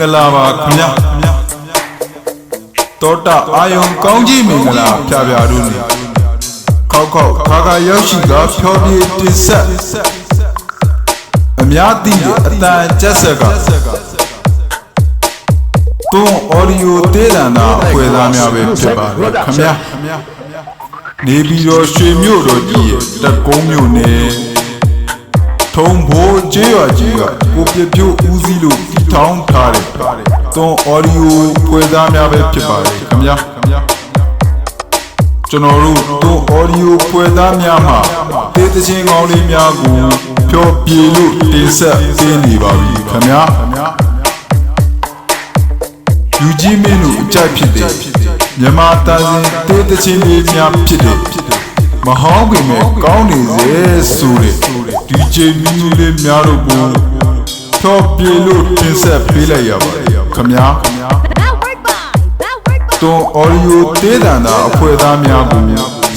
ဂလာပါခင်ဗျာတောတာအာယုံကောင်းကြီးမင်္ဂလာဖြာဖြာတို့နေခောက်ခောက်ခါခါရောက်ရှိကဖြောပြေတင်ဆက်အများသိတဲ့အတန်ကြက်ဆက်ကတွန်းအော်ဒီယိုတေးတန်တာအဖွဲ့သားများပဲဖြစ်ပါတယ်ခင်ဗျာနေပြီးတော့ရွှေမြို့တော်ကြီးရဲ့တက်ကုန်းမြို့နယ်ထုံဘိုး ကျေးရွာကြီးကကိုပြပြိုးဦးစီးလို့တီထောင်းထားတယ်။သွန်အော်ဒီယိုဖွဲ့သားများပဲဖြစ်ပါတယ်ခင်ဗျာ။ကျွန်တော်တို့သွန်အော်ဒီယိုဖွဲ့သားများမှာတေးသချင်းကောင်းလေးများကိုဖြောပြေလို့တင်ဆက်ပေးနေပါပြီခင်ဗျာ။ယူကြီးမင်းတို့အကြိုက်ဖြစ်တယ်။မြန်မာတန်စင်တေးသချင်းလေးများဖြစ်တယ်။မဟောင်းပင်မဲ့ကောင်းနေစေဆိုတဲ့ DJ မီနူလေးများတို့ကိုထော်ပြေလို့တင်ဆက်ပေးလိုက်ရပါတယ်ခမညာ That work by. That work by. တွန်အော်ဒီယိုတေးတန်တာအဖွဲ့သားများကို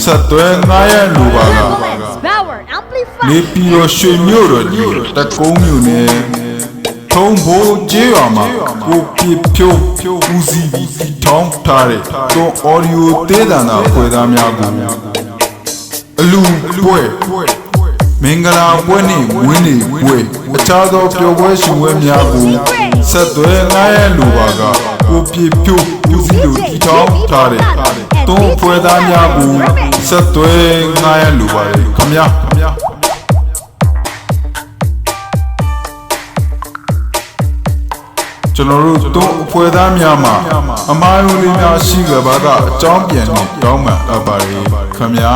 ဆက်သွဲငားရလိုပါက Let's power amplify. နေပြည်တော်ရွှေမြို့တော်ကြီးတကုံးမြို့နယ်ထုံးဘိုးကျေးရွာမှာကိုပြဖြိုးဦးစီးပြီးတီထောင်းထားတဲ့တွန်အော်ဒီယိုတေးတန်တာအဖွဲ့သားများကိုအလူပွဲ မင်္ဂလာပွဲနှင့်ဝင်းနေပွဲအခြားသောပျော်ပွဲရှင်ပွဲများကိုဆက်သွဲငားရလိုပါကကိုပြဖြိုးဦးစီးလို့တီထောင်းထားတဲ့တွန်ပွဲသားများကိုဆက်သွဲငားရလိုပါတယ်ခမညာကျွန်တော်တို့သုံးအဖွဲ့သားများမှာအမားယုံလေးများရှိကြပါကအကြောင်းပြန်နေတောင်းပန်အပ်ပါရခင်ဗျာ